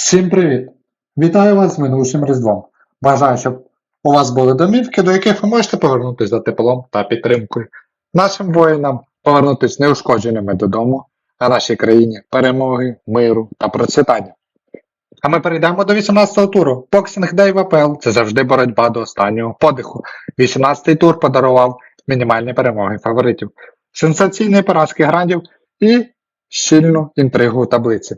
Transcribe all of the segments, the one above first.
Всім привіт! Вітаю вас з минувшим Різдвом. Бажаю, щоб у вас були домівки, до яких ви можете повернутися за теплом та підтримкою. Нашим воїнам повернутися неушкодженими додому, а нашій країні перемоги, миру та процвітання. А ми перейдемо до 18-го туру. Боксинг Day в АПЛ це завжди боротьба до останнього подиху. 18-й тур подарував мінімальні перемоги фаворитів, сенсаційні поразки грандів і щільну інтригу у таблиці.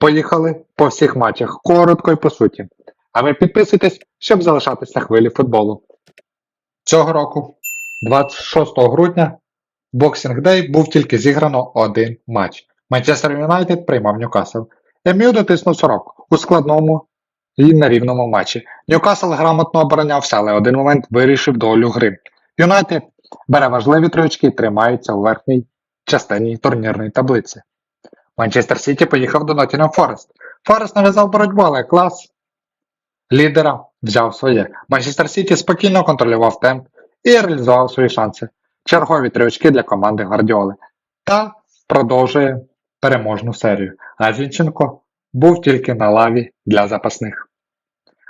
Поїхали по всіх матчах, коротко і по суті. А ви підписуйтесь, щоб залишатись на хвилі футболу. Цього року, 26 грудня, Boxing Day був тільки зіграно один матч. Манчестер Юнайтед приймав Ньюкасл. Еміл дотиснув 40 у складному і на рівному матчі. Ньюкасл грамотно оборонявся, але один момент вирішив долю гри. Юнайтед бере важливі тривочки і тримається у верхній частині турнірної таблиці. Манчестер Сіті поїхав до Ноттінгем Форест. Форест нав'язав боротьбу, але клас лідера взяв своє. Манчестер Сіті спокійно контролював темп і реалізував свої шанси. Чергові три очки для команди Гвардіоли. Та продовжує переможну серію. А Зінченко був тільки на лаві для запасних.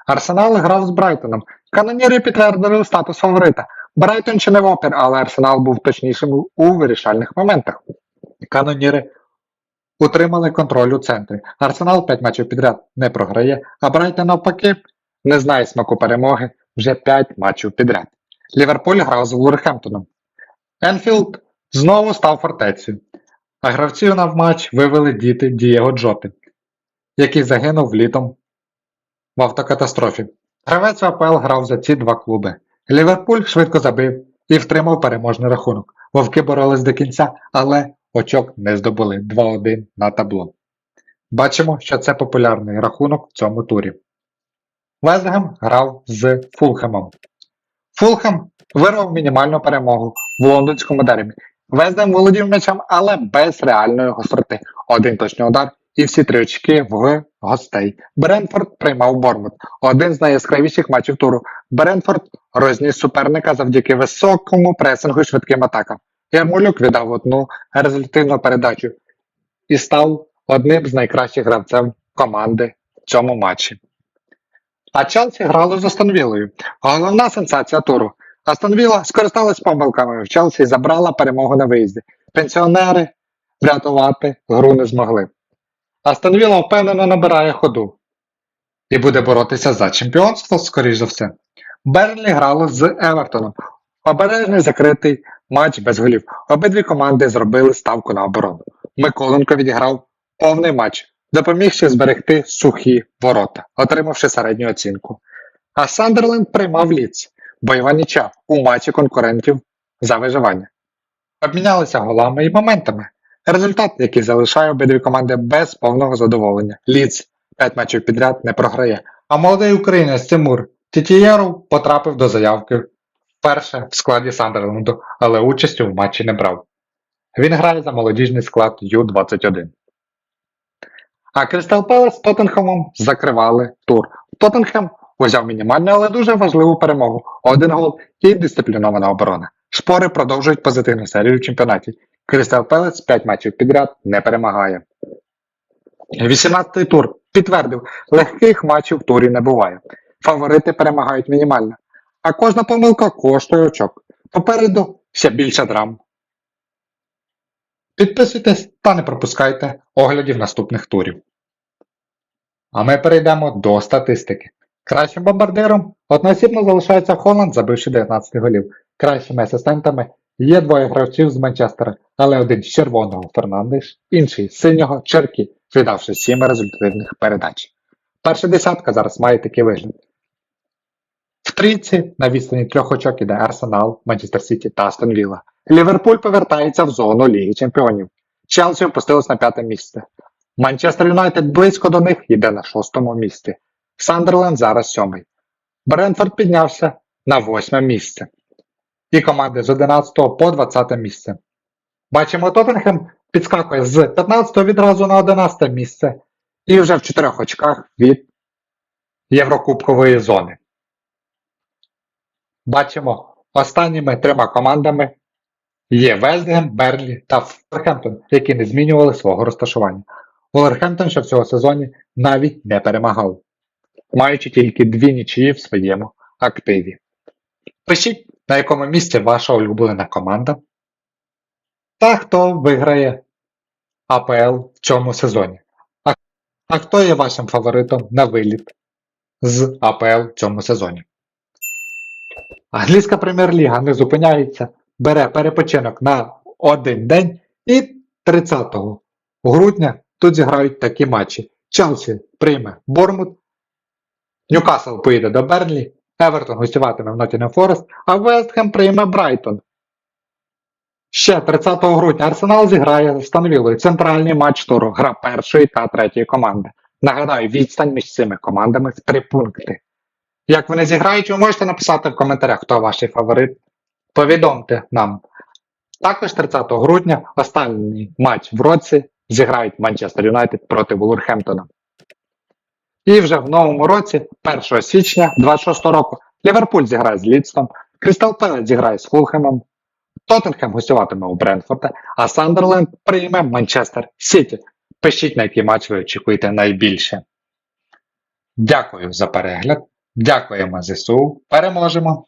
Арсенал грав з Брайтоном. Каноніри підтвердили статус фаворита. Брайтон чи не в опір, але Арсенал був точнішим у вирішальних моментах. Каноніри утримали контроль у центрі. Арсенал 5 матчів підряд не програє, а Брайтон навпаки не знає смаку перемоги вже 5 матчів підряд. Ліверпуль грав з Вулверхемптоном. Енфілд знову став фортецею. А гравців на матч вивели діти Дієго Джоти, який загинув літом в автокатастрофі. Гравець АПЛ грав за ці два клуби. Ліверпуль швидко забив і втримав переможний рахунок. Вовки боролись до кінця, але очок не здобули 2-1 на табло. Бачимо, що це популярний рахунок в цьому турі. Вестгем грав з Фулхемом. Фулхем вирвав мінімальну перемогу в лондонському дербі. Вестгем володів м'ячем, але без реальної гостроти. Один точний удар і всі три очки в гостей. Бренфорд приймав Бормут. Один з найяскравіших матчів туру. Бренфорд розніс суперника завдяки високому пресингу і швидким атакам. Ярмолюк віддав одну результативну передачу і став одним з найкращих гравців команди в цьому матчі. А Челсі грало з Астон Віллою. Головна сенсація туру. Астон Вілла скористалась помилками в Челсі і забрала перемогу на виїзді. Пенсіонери врятувати гру не змогли. Астон Вілла впевнено набирає ходу і буде боротися за чемпіонство, скоріш за все. Берлі грало з Евертоном. Обережний закритий матч без голів. Обидві команди зробили ставку на оборону. Миколенко відіграв повний матч, допомігши зберегти сухі ворота, отримавши середню оцінку. А Сандерленд приймав ліц, бойова ніча у матчі конкурентів за виживання. Обмінялися голами і моментами. Результат, який залишає обидві команди без повного задоволення. Ліц 5 матчів підряд не програє. А молодий українець Тимур Тітієров потрапив до заявки вперше в складі Сандерленду, але участі в матчі не брав. Він грає за молодіжний склад Ю-21. А Кристал Пелес з Тоттенхемом закривали тур. Тоттенхем узяв мінімальну, але дуже важливу перемогу. Один гол і дисциплінована оборона. Шпори продовжують позитивну серію в чемпіонаті. Кристал Пелес 5 матчів підряд не перемагає. 18-й тур підтвердив, легких матчів в турі не буває. Фаворити перемагають мінімально. А кожна помилка коштує очок. Попереду ще більше драм. Підписуйтесь та не пропускайте оглядів наступних турів. А ми перейдемо до статистики. Кращим бомбардиром одноосібно залишається Холланд, забивши 19 голів. Кращими асистентами є двоє гравців з Манчестера, але один з червоного Фернандеш, інший з синього Черкі, віддавши 7 результативних передач. Перша десятка зараз має такий вигляд. В трійці на відстані трьох очок іде Арсенал, Манчестер Сіті та Астон Вілла. Ліверпуль повертається в зону Ліги Чемпіонів. Челсі опустилось на п'яте місце. Манчестер Юнайтед близько до них йде на шостому місці. Сандерленд зараз сьомий. Брентфорд піднявся на восьме місце. І команди з 11 по 20 місце. Бачимо, Тоттенхем підскакує з 15 відразу на 11 місце. І вже в 4 очках від Єврокубкової зони. Бачимо, останніми трьома командами є Вестгем, Берлі та Ферхемптон, які не змінювали свого розташування. Вулверхемптон ще в цього сезоні навіть не перемагав, маючи тільки дві нічиї в своєму активі. Пишіть, на якому місці ваша улюблена команда та хто виграє АПЛ в цьому сезоні. А хто є вашим фаворитом на виліт з АПЛ в цьому сезоні? Англійська прем'єр-ліга не зупиняється, бере перепочинок на один день і 30 грудня тут зіграють такі матчі. Челсі прийме Бормут, Ньюкасл поїде до Берлі, Евертон гостюватиме в Ноттінgham Форест, а Вестхем прийме Брайтон. Ще 30 грудня Арсенал зіграє з Станвілою центральний матч туру, гра першої та третьої команди. Нагадаю, відстань між цими командами в три пункти. Як вони зіграють, ви можете написати в коментарях, хто ваш фаворит. Повідомте нам. Також 30 грудня останній матч в році зіграють Манчестер Юнайтед проти Вулверхемптона. І вже в новому році, 1 січня 26 року, Ліверпуль зіграє з Лідстом, Крістал Пелес зіграє з Фулхемом, Тоттенхем гостюватиме у Брентфорда, а Сандерленд прийме Манчестер Сіті. Пишіть, на який матч ви очікуєте найбільше. Дякую за перегляд. Дякуємо ЗСУ. Переможемо!